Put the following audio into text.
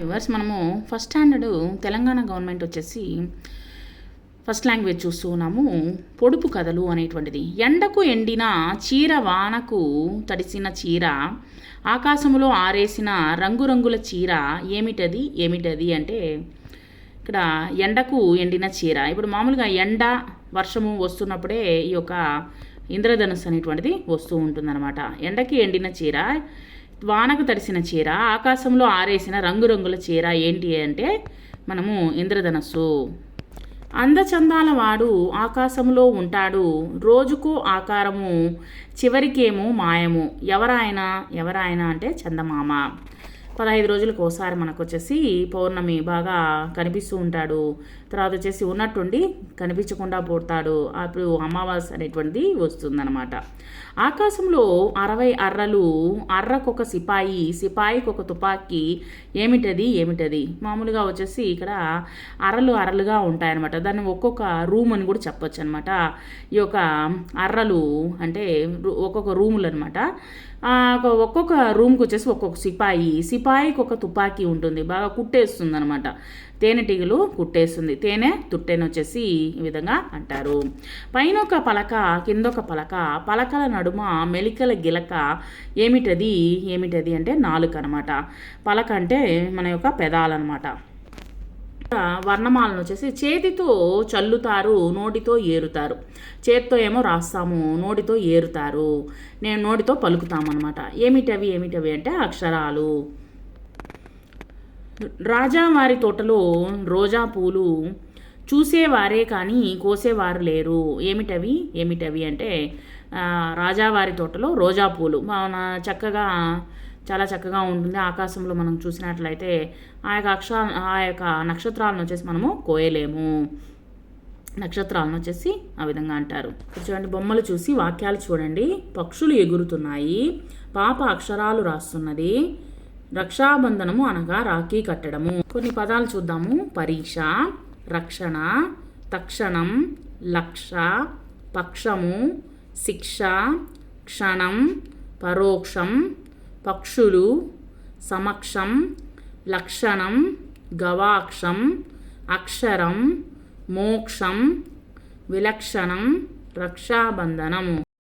Viewers మనము first standard Telangana government వచ్చేసి first language చూస్తూ ఉన్నాము. పొడుపు కథలు అనేటువంటిది. ఎండకు ఎండిన చీర వానకు తడిసిన చీర ఆకాశంలో ఆరేసిన రంగురంగుల చీర ఏమిటది ఏమిటది అంటే ఇక్కడ ఎండకు ఎండిన చీర. ఇప్పుడు మామూలుగా ఎండ వర్షము వస్తున్నప్పుడే ఈ యొక్క ఇంద్రధనుస్సు అనేటువంటిది వస్తూ ఉంటుందన్నమాట. ఎండకి ఎండిన చీర. వానకు తడిసిన చీర ఆకాశంలో ఆరేసిన రంగురంగుల చీర ఏంటి అంటే మనము ఇంద్రధనస్సు. అందచందాల వాడు ఆకాశంలో ఉంటాడు. రోజుకు ఆకారము చివరికేమో మాయము. ఎవరాయన? ఎవరాయన అంటే చందమామ. పదహైదు రోజులకు ఒకసారి మనకు వచ్చేసి పౌర్ణమి బాగా కనిపిస్తూ ఉంటాడు. తర్వాత వచ్చేసి ఉన్నట్టుండి కనిపించకుండా పోతాడు. అప్పుడు అమావాస్య అనేటువంటిది వస్తుందన్నమాట. ఆకాశంలో అరవై అర్రలు అర్రకొక సిపాయి సిపాయికి ఒక తుపాకీ. ఏమిటది? ఏమిటది? మామూలుగా వచ్చేసి ఇక్కడ అర్రలు అర్రలుగా ఉంటాయన్నమాట. దాన్ని ఒక్కొక్క రూమ్ అని కూడా చెప్పొచ్చు అనమాట ఈ యొక్క అర్రలు అంటే ఒక్కొక్క రూములు అనమాట ఒక్కొక్క రూమ్కి వచ్చేసి ఒక్కొక్క సిపాయి సిపాయికి ఒక తుపాకీ ఉంటుంది. బాగా కుట్టేస్తుంది అనమాట తేనెటీగలు కుట్టేస్తుంది. తేనె తుట్టెను వచ్చేసి ఈ విధంగా అంటారు. పైన ఒక పలక కింద ఒక పలక పలకల నడుమ మెలికల గిలక ఏమిటది? ఏమిటది అంటే నాలుక అనమాట పలక అంటే మన యొక్క పెదాలన్నమాట. వర్ణమాలను వచ్చేసి చేతితో చల్లుతారు నోటితో ఏరుతారు. చేతితో ఏమో రాస్తాము నోటితో ఏరుతారు. నేను నోటితో పలుకుతామన్నమాట. ఏమిటవి? ఏమిటవి అంటే అక్షరాలు. రాజావారి తోటలో రోజా పూలు చూసేవారే కానీ కోసేవారు లేరు. ఏమిటవి? ఏమిటవి అంటే రాజావారి తోటలో రోజా పూలు. మన చక్కగా చాలా చక్కగా ఉంటుంది. ఆకాశంలో మనం చూసినట్లయితే ఆ యొక్క అక్ష ఆ యొక్క నక్షత్రాలను వచ్చేసి మనము కోయలేము. నక్షత్రాలను వచ్చేసి ఆ విధంగా అంటారు. చూడండి బొమ్మలు చూసి వాక్యాలు చూడండి. పక్షులు ఎగురుతున్నాయి. పాప అక్షరాలు రాస్తున్నది. రక్షాబంధనము అనగా రాఖీ కట్టడము. కొన్ని పదాలు చూద్దాము. పరీక్ష రక్షణ తక్షణం లక్ష పక్షము శిక్ష క్షణం పరోక్షం పక్షులు సమక్షం లక్షణం గవాక్షం అక్షరం మోక్షం విలక్షణం రక్షాబంధనము.